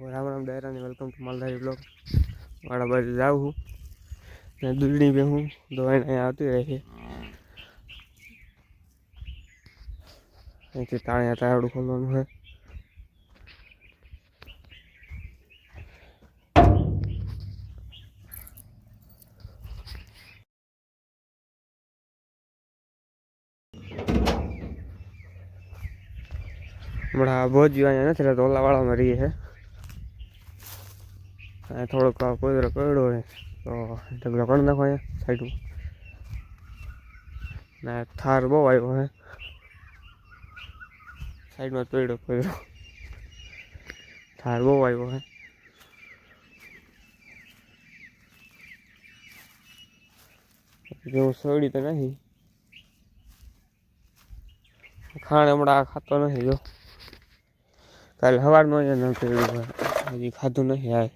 રામ રામ ડાયરાની welcome to Maldhari block વાળા બાજુ જાઉં હું ને દૂધની બે હું દવાઈને અહીંયા આવતી રહે છે. અહીંથી તાળિયા તાળું ખોલવાનું છે. હમણાં ભોજ્યું અહીંયા નથી રહેતો, ઓલાવાળામાં રહીએ છે. થોડોક કોદરો પડ્યો હોય તો ઢગલો નાખો અહીંયા સાઈડમાં ને થાર બહુ આવ્યો હે. સાઈડમાં તોડ્યો કોદરો થાર બહુ આવ્યો હે. જેવું સડી તો નથી ખાણ હમણાં ખાતો નથી જો. કાલે સવારમાં અહીંયા ન કર્યું હજી ખાધું નથી આ.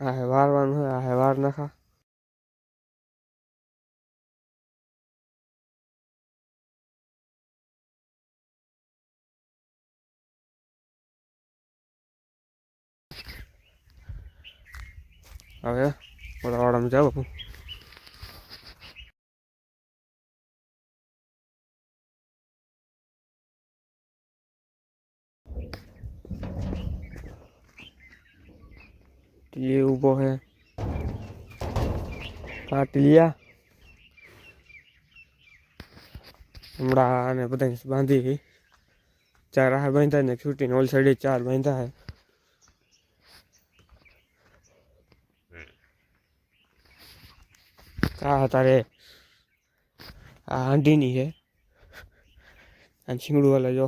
આ હે હોય આ હે નાખા હવે ઓલા વાળામાં જાઉં ટીલી ઊભો હે પાટલિયા હમણાં આને બધા બાંધી ચાર આ બાંધ્યા ને છૂટીને ઓલ સાઈડે ચાર બાંધ્યા હે કા તારે આ હાંડીની છે આ છીંગડું વાલા જો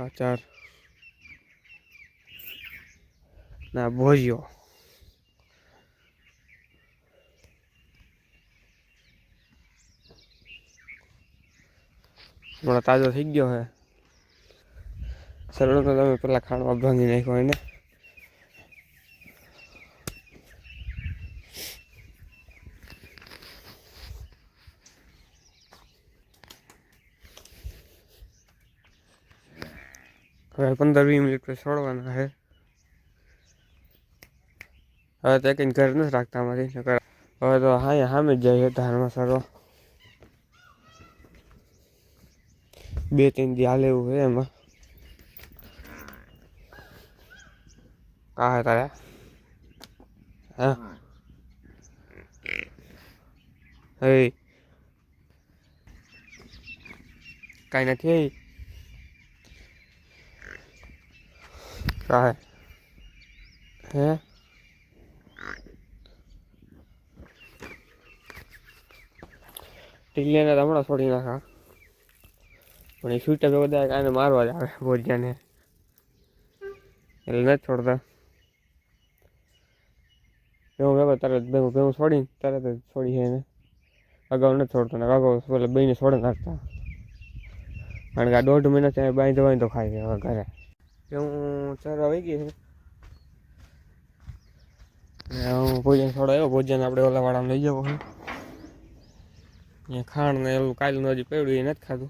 આ ચાર. ના, ભોજ્યો. હમણાં તાજો થઈ ગયો હે. સરળ તમે પેલા ખાણવા ભાંગી નાખ્યો એને. હવે પંદર વીસ મિનિટ પછી છોડવાના છે હવે તો કંઈ ઘર નથી રાખતા અમારી નકર હવે તો હા સામે જ જાય ધારમાં સરવા બે ત્રણ દી હાલે એવું છે એમાં કા હે તારે હા હે કાંઈ નથી કા હે ટીલિયાને હમણાં છોડી નાખા. પણ એ તો બધા કાને મારવા જ આવે ભોજ્યાને એટલે નથી છોડતા. ભેગું ભેગો તરત ભેગું ભેગું છોડીને તરત જ છોડી છે એને. અગાઉ નથી છોડતો, ને અગાઉ પેલા બેને છોડી નાખતા. કારણ કે આ દોઢ મહિના ત્યાં બાંધો બાંધો ખાઈ ગયા ઘરે. હું ચરવા વહી ગઈ છે ને હું ભોજન છોડો આવ્યો ભોજન આપણે ઓલા વાળામાં લઈ જવો અહીંયા ખાણ ને એવું કાલનું હજી પડ્યું એ નથી ખાધું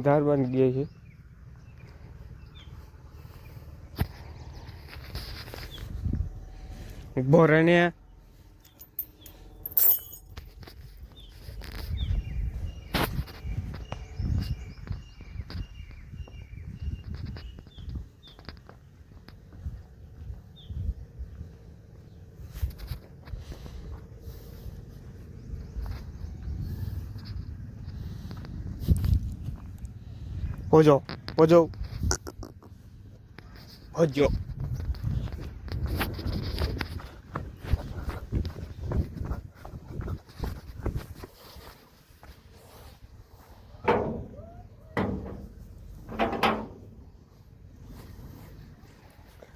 ધાર બની ગઈ છે બોરણે ભોજો ભોજો ભોજો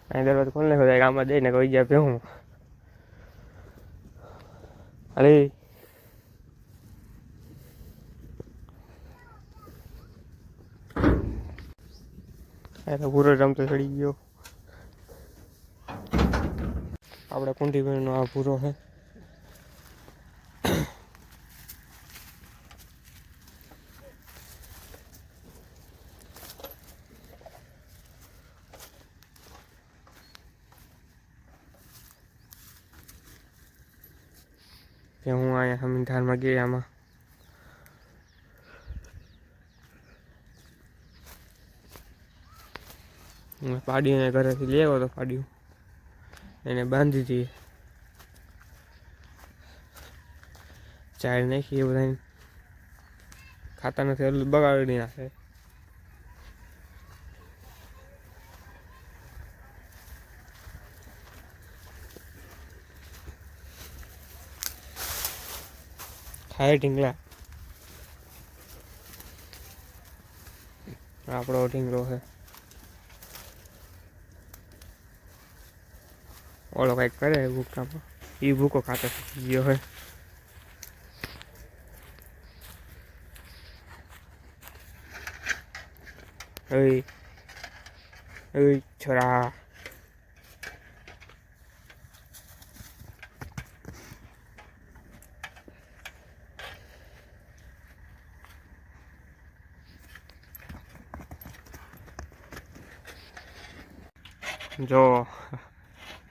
દરવાજો ખોલી નાખ્યો તો આમાં જઈને કોઈ ગયા ભેહું અરે તો પૂરો રમતો ચડી ગયો. આપણે કુંઠી નો આ પૂરો છે હું અહીંયા હમીધારમાં ગયા આમાં. પાડીને ઘરેથી લેવો તો પાડ્યું. એને બાંધી દઈએ ચાર નાખીએ એ બધા ખાતા નથી એટલું બગાડી નાખે. ખાય ઢીંગલા. આપણો ઢીંગલો છે. ઓલો કંઈક કરે ભૂકામાં એ ભૂકો ખાતો શીખી ગયો હોય ઓય ઓય છોરા જો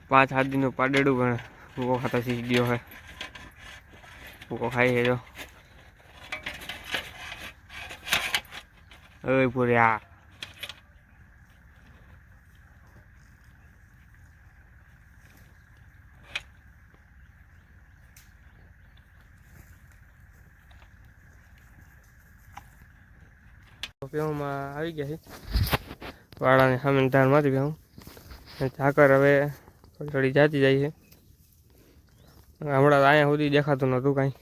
પાંચ, સાત દિનનું પાડેડું પણ ભૂકો ખાતા શીખી ગયો હોય ભૂકો ખાઈ છે જો ઓય પૂર્યા પેહુમાં આવી ગયા છે વાળાને સામે ધારમાંથી પેહું ઝાકર હવે થોડી થોડી જાતી જાય છે હમણાં તો અહીંયા સુધી દેખાતું નહોતું કાંઈ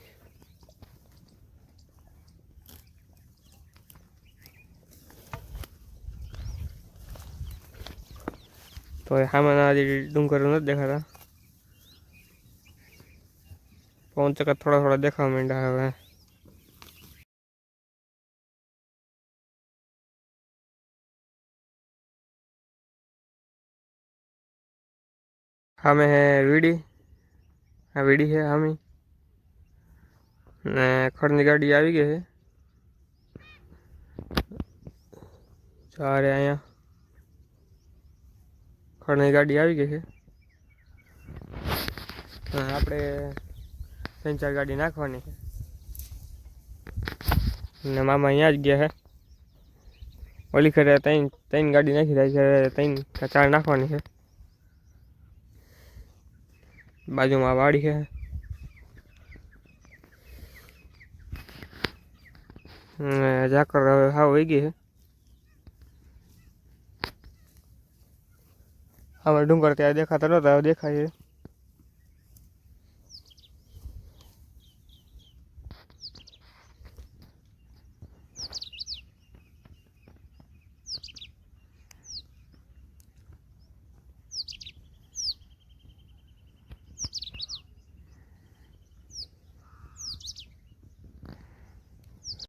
તો એ સામેના હજી ડુંગર નથી દેખાતા પવન ચક્કર થોડા થોડા દેખાવા માંડ્યા હવે સામે હે વીડી આ વીડી છે સામે ને ખડની ગાડી આવી ગઈ છે ચારે અહીંયા ખડની ગાડી આવી ગઈ છે અને આપણે ત્રણ ચાર ગાડી નાખવાની છે ને મામા અહીંયા જ ગયા છે ઓલી ખરે ત્રણ ત્રણ ગાડી નાખી જાય છે ત્રણ કે ચાર નાખવાની છે બાજુમાં વાડી છે ને ઝાકર હવે હાવ વહી ગઈ છે હવે ડુંગર ત્યાં દેખાતા નહોતા હવે દેખાય છે